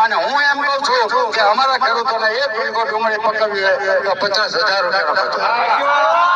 અને હું એમ કહું છું કે અમારા ખેડૂતોને એક વીંગો ડુંગળી પકાવવી તો પચાસ હજાર રૂપિયાનો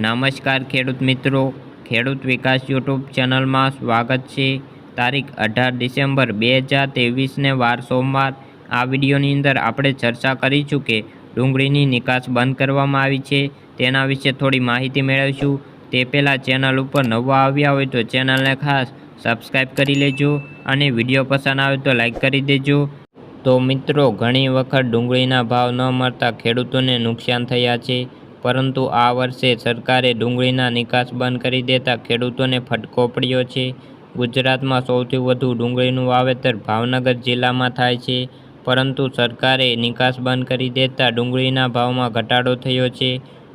નમસ્કાર ખેડૂત મિત્રો. ખેડૂત વિકાસ યુટ્યુબ ચેનલમાં સ્વાગત છે. તારીખ અઢાર ડિસેમ્બર બે હજાર ત્રેવીસને વાર સોમવાર. આ વિડીયોની અંદર આપણે ચર્ચા કરીશું કે ડુંગળીની નિકાસ બંધ કરવામાં આવી છે. તેના વિશે થોડી માહિતી મેળવીશું. તે પહેલાં ચેનલ ઉપર નવા આવ્યા હોય તો ચેનલને ખાસ સબસ્ક્રાઈબ કરી લેજો અને વીડિયો પસંદ આવે તો લાઈક કરી દેજો. તો મિત્રો, ઘણી વખત ડુંગળીના ભાવ ન મળતા ખેડૂતોને નુકસાન થયા છે. પરંતુ આ વર્ષે સરકારે ડુંગળીના નિકાસ બંધ કરી દેતા ખેડૂતોને ફટકો પડ્યો છે. ગુજરાતમાં સૌથી વધુ ડુંગળીનું વાવેતર ભાવનગર જિલ્લામાં થાય છે, પરંતુ સરકારે નિકાસ બંધ કરી દેતા ડુંગળીના ભાવમાં ઘટાડો થયો છે.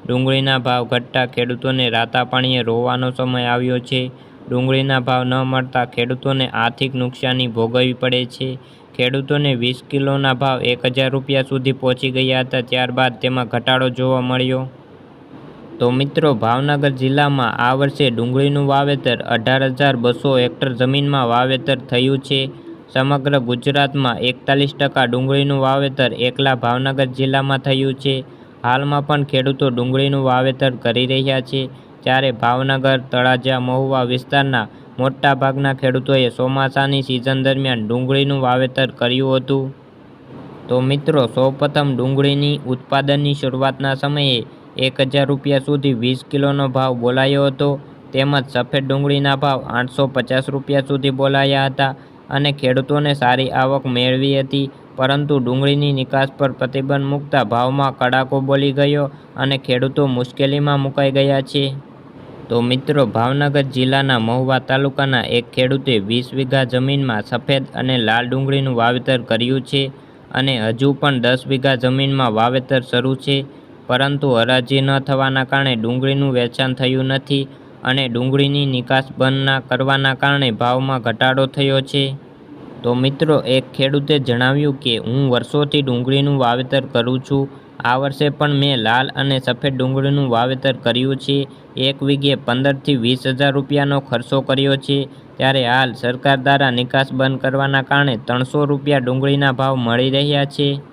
ડુંગળીના ભાવ ઘટતા ખેડૂતોને રાતા પાણીએ રોવાનો સમય આવ્યો છે. ડુંગળીના ભાવ ન મળતા ખેડૂતોને આર્થિક નુકસાની ભોગવવી પડે છે. ખેડૂતોને વીસ કિલોના ભાવ એક હજાર રૂપિયા સુધી પહોંચી ગયા હતા, ત્યારબાદ તેમાં ઘટાડો જોવા મળ્યો. તો મિત્રો, ભાવનગર જિલ્લામાં આ વર્ષે ડુંગળીનું વાવેતર અઢાર હજાર બસો હેક્ટર જમીનમાં વાવેતર થયું છે. સમગ્ર ગુજરાતમાં એકતાલીસ ટકા ડુંગળીનું વાવેતર એકલા ભાવનગર જિલ્લામાં થયું છે. હાલમાં પણ ખેડૂતો ડુંગળીનું વાવેતર કરી રહ્યા છે. ત્યારે ભાવનગર, તળાજા, મહુવા વિસ્તારના મોટાભાગના ખેડૂતોએ ચોમાસાની સિઝન દરમિયાન ડુંગળીનું વાવેતર કર્યું હતું. તો મિત્રો, સૌપ્રથમ ડુંગળીની ઉત્પાદનની શરૂઆતના સમયે એક હજાર રૂપિયા સુધી વીસ કિલોનો ભાવ બોલાયો હતો. તેમજ સફેદ ડુંગળીના ભાવ આઠસો પચાસ રૂપિયા સુધી બોલાયા હતા અને ખેડૂતોને સારી આવક મેળવી હતી. પરંતુ ડુંગળીની નિકાસ પર પ્રતિબંધ મૂકતા ભાવમાં કડાકો બોલી ગયો અને ખેડૂતો મુશ્કેલીમાં મુકાઈ ગયા છે. તો મિત્રો, ભાવનગર જિલ્લાના મહુવા તાલુકાના એક ખેડૂતે વીસ વીઘા જમીનમાં સફેદ અને લાલ ડુંગળીનું વાવેતર કર્યું છે અને હજુ પણ દસ વીઘા જમીનમાં વાવેતર શરૂ છે. પરંતુ હરાજી ન થવાના કારણે ડુંગળીનું વેચાણ થયું નથી અને ડુંગળીની નિકાસ બંધ ના કરવાના કારણે ભાવમાં ઘટાડો થયો છે. તો મિત્રો, એક ખેડૂતે જણાવ્યું કે, હું વર્ષોથી ડુંગળીનું વાવેતર કરું છું. આ વર્ષે પણ મેં લાલ અને સફેદ ડુંગળીનું વાવેતર કર્યું છે. એક વીઘે પંદરથી વીસ હજાર રૂપિયાનો ખર્ચો કર્યો છે. ત્યારે હાલ સરકાર દ્વારા નિકાસ બંધ કરવાના કારણે ત્રણસો રૂપિયા ડુંગળીના ભાવ મળી રહ્યા છે.